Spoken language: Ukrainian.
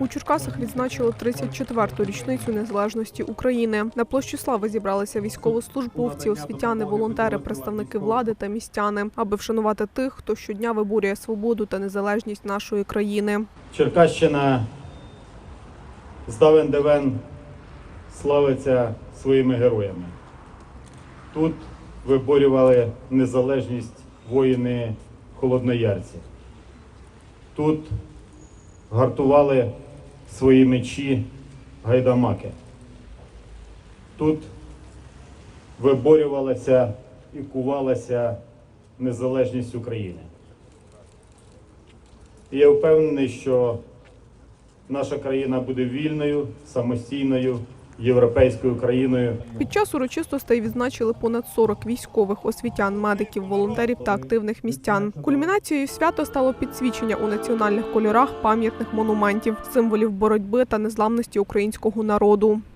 У Черкасах відзначили 34-ту річницю незалежності України. На площі слави зібралися військовослужбовці, освітяни, волонтери, представники влади та містяни, аби вшанувати тих, хто щодня виборює свободу та незалежність нашої країни. Черкащина з давен давен славиться своїми героями. Тут виборювали незалежність воїни холодноярці. Тут гартували свої мечі гайдамаки. Тут виборювалася і кувалася незалежність України. І я впевнений, що наша країна буде вільною, самостійною, європейською країною. Під час урочистостей відзначили понад 40 військових, освітян, медиків, волонтерів та активних містян. Кульмінацією свято стало підсвічення у національних кольорах пам'ятних монументів, символів боротьби та незламності українського народу.